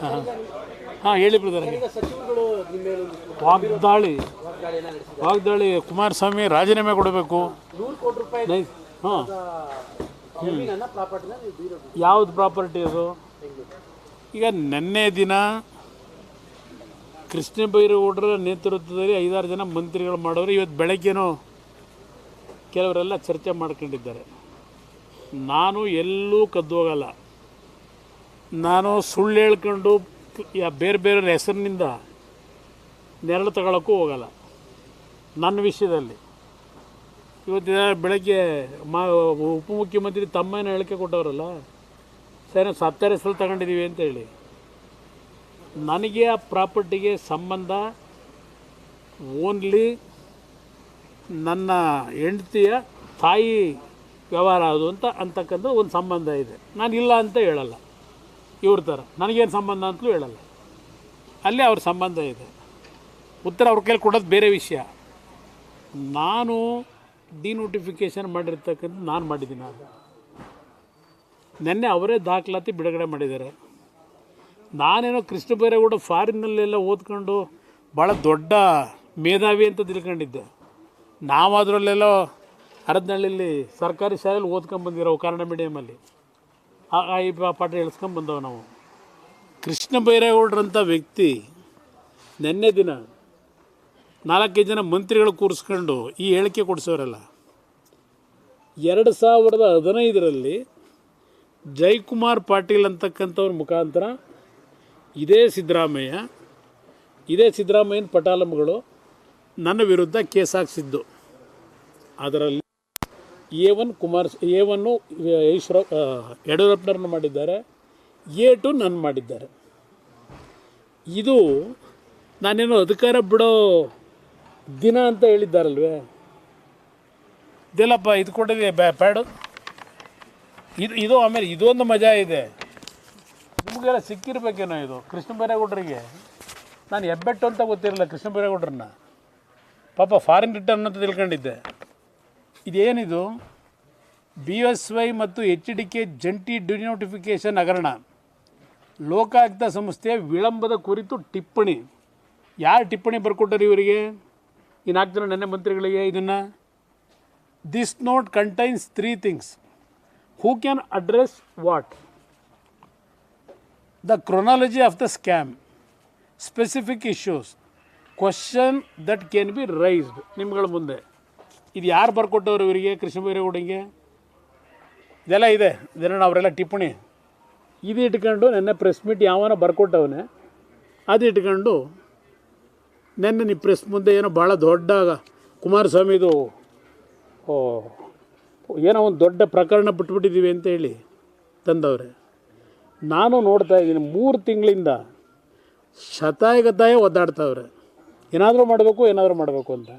ಹಾಂ ಹಾಂ ಹೇಳಿ ಬ್ರದರ್ ವಾಗ್ದಾಳಿ. ವಾಗ್ದಾಳಿ ಕುಮಾರಸ್ವಾಮಿ ರಾಜೀನಾಮೆ ಕೊಡಬೇಕು. ಹಾಂ. ಯಾವ್ದು ಪ್ರಾಪರ್ಟಿ ಅದು? ಈಗ ನಿನ್ನೆ ದಿನ ಕೃಷ್ಣ ಬೈರೇಗೌಡರ ನೇತೃತ್ವದಲ್ಲಿ ಐದಾರು ಜನ ಮಂತ್ರಿಗಳು ಮಾಡೋರು. ಇವತ್ತು ಬೆಳಗ್ಗೆನೂ ಕೆಲವರೆಲ್ಲ ಚರ್ಚೆ ಮಾಡ್ಕೊಂಡಿದ್ದಾರೆ. ನಾನು ಎಲ್ಲೂ ಕದ್ದೋಗಲ್ಲ ನಾನು ಸುಳ್ಳು ಹೇಳ್ಕೊಂಡು ಬೇರೆ ಬೇರೆ ಹೆಸರಿನಿಂದ ನೆರಳು ತಗೊಳ್ಳೋಕ್ಕೂ ಹೋಗಲ್ಲ. ನನ್ನ ವಿಷಯದಲ್ಲಿ. ಇವತ್ತಿನ ಬೆಳಗ್ಗೆ ಮಾ ಉಪಮುಖ್ಯಮಂತ್ರಿ ತಮ್ಮನ ಹೇಳಿಕೆ ಕೊಟ್ಟವರಲ್ಲ, ಸರಿ ಸತ್ತರ ಹೆಸರು ತಗೊಂಡಿದ್ದೀವಿ ಅಂತ ಹೇಳಿ. ನನಗೆ ಆ ಪ್ರಾಪರ್ಟಿಗೆ ಸಂಬಂಧ ಓನ್ಲಿ ನನ್ನ ಹೆಂಡತಿಯ ತಾಯಿ ವ್ಯವಹಾರ ಅದು ಅಂತ ಅಂತಕ್ಕಂಥ ಒಂದು ಸಂಬಂಧ ಇದೆ. ನಾನು ಇಲ್ಲ ಅಂತ ಹೇಳಲ್ಲ. ಇವ್ರ ಥರ. ನನಗೇನು ಸಂಬಂಧ ಅಂತಲೂ ಹೇಳಲ್ಲ. ಅಲ್ಲೇ ಅವ್ರ ಸಂಬಂಧ ಇದೆ. ಉತ್ತರ ಅವ್ರ ಕೈಲಿ ಕೊಡೋದು ಬೇರೆ ವಿಷಯ. ನಾನು ಡಿನೋಟಿಫಿಕೇಷನ್ ಮಾಡಿರ್ತಕ್ಕಂಥ ನಾನು ಮಾಡಿದ್ದೀನಿ ಅದು ನಿನ್ನೆ ಅವರೇ ದಾಖಲಾತಿ ಬಿಡುಗಡೆ ಮಾಡಿದ್ದಾರೆ. ನಾನೇನೋ ಕೃಷ್ಣ ಬೈರೇಗೌಡ ಫಾರಿನ್ನಲ್ಲೆಲ್ಲ ಓದ್ಕೊಂಡು ಭಾಳ ದೊಡ್ಡ ಮೇಧಾವಿ ಅಂತ ತಿಳ್ಕೊಂಡಿದ್ದೆ. ನಾವು ಅದರಲ್ಲೆಲ್ಲೋ ಹರದನಹಳ್ಳಿಲಿ ಸರ್ಕಾರಿ ಶಾಲೆಯಲ್ಲಿ ಓದ್ಕೊಂಬಂದಿರೋ ಕನ್ನಡ ಮೀಡಿಯಮಲ್ಲಿ ಆ ಈ ಪಾಠ ಹೇಳ್ಸ್ಕೊಂಬಂದವು ನಾವು. ಕೃಷ್ಣ ಬೈರೇಗೌಡರಂಥ ವ್ಯಕ್ತಿ ನಿನ್ನೆ ದಿನ ನಾಲ್ಕೈದು ಜನ ಮಂತ್ರಿಗಳು ಕೂರಿಸ್ಕೊಂಡು ಈ ಹೇಳಿಕೆ ಕೊಡಿಸೋರಲ್ಲ. ಎರಡು ಸಾವಿರದ ಹದಿನೈದರಲ್ಲಿ ಜೈಕುಮಾರ್ ಪಾಟೀಲ್ ಅಂತಕ್ಕಂಥವ್ರ ಮುಖಾಂತರ ಇದೇ ಸಿದ್ದರಾಮಯ್ಯ, ಇದೇ ಸಿದ್ದರಾಮಯ್ಯನ ಪಟಾಲಂಗಳು ನನ್ನ ವಿರುದ್ಧ ಕೇಸ್ ಹಾಕ್ಸಿದ್ದು. ಅದರಲ್ಲಿ A one Kumar A one Eshwara ಯಡಿಯೂರಪ್ಪನವ್ರನ್ನ ಮಾಡಿದ್ದಾರೆ. ಎ ಟು ನಾನು ಮಾಡಿದ್ದಾರೆ. ಇದು ನಾನೇನು ಅಧಿಕಾರ ಬಿಡೋ ದಿನ ಅಂತ ಹೇಳಿದ್ದಾರಲ್ವೇ? ಇದೆಲ್ಲಪ್ಪ, ಇದು ಕೊಟ್ಟಿದೆ ಬ್ಯಾ, ಪ್ಯಾಡು. ಇದು ಇದು ಆಮೇಲೆ ಇದೊಂದು ಮಜಾ ಇದೆ. ನಿಮಗೆಲ್ಲ ಸಿಕ್ಕಿರ್ಬೇಕೇನೋ ಇದು, ಕೃಷ್ಣ ಬೈರೇಗೌಡರಿಗೆ? ನಾನು ಹೆಬ್ಬೆಟ್ಟು ಅಂತ ಗೊತ್ತಿರಲಿಲ್ಲ ಕೃಷ್ಣ ಬೈರೇಗೌಡ್ರನ್ನ. ಪಾಪ ಫಾರಿನ್ ರಿಟರ್ನ್ ಅಂತ ತಿಳ್ಕೊಂಡಿದ್ದೆ. ಇದೇನಿದು? ಬಿ ಎಸ್ ವೈ ಮತ್ತು ಎಚ್ ಡಿ ಕೆ ಜಂಟಿ ಡಿನೋಟಿಫಿಕೇಷನ್ ಹಗರಣ. ಲೋಕಾಯುಕ್ತ ಸಂಸ್ಥೆಯ ವಿಳಂಬದ ಕುರಿತು ಟಿಪ್ಪಣಿ. ಯಾರು ಟಿಪ್ಪಣಿ ಬರ್ಕೊಟ್ಟರು ಇವರಿಗೆ? ಈ ನಾಲ್ಕು ಜನ ನೆನ್ನೆ ಮಂತ್ರಿಗಳಿಗೆ ಇದನ್ನು. This note contains three things who can address what the chronology of the scam specific issues question that can be raised ನಿಮ್ಗಳ ಮುಂದೆ. ಇದು ಯಾರು ಬರ್ಕೊಟ್ಟವ್ರು ಇವರಿಗೆ? ಕೃಷ್ಣ ಬೈರೇಗೌಡಂಗೆ ಇದೆಲ್ಲ ಇದೆ. ಇದನ್ನ ಅವರೆಲ್ಲ ಟಿಪ್ಪಣಿ. ಇದು ಇಟ್ಕೊಂಡು ನೆನ್ನೆ ಪ್ರೆಸ್ ಮೀಟ್ ಯಾವನ ಬರ್ಕೊಟ್ಟವನೆ. ಅದು ಇಟ್ಕೊಂಡು ನೆನ್ನೆ ನೀವು ಪ್ರೆಸ್ ಮುಂದೆ ಏನೋ ಭಾಳ ದೊಡ್ಡ ಕುಮಾರಸ್ವಾಮಿದು ಓ, ಏನೋ ಒಂದು ದೊಡ್ಡ ಪ್ರಕರಣ ಬಿಟ್ಬಿಟ್ಟಿದ್ದೀವಿ ಅಂತ ಹೇಳಿ ತಂದವ್ರೆ. ನಾನು ನೋಡ್ತಾ ಇದ್ದೀನಿ, ಮೂರು ತಿಂಗಳಿಂದ ಶತಾಯಗತಾಯ ಒದ್ದಾಡ್ತಾವ್ರೆ. ಏನಾದರೂ ಮಾಡಬೇಕು ಏನಾದರೂ ಮಾಡಬೇಕು ಅಂತ.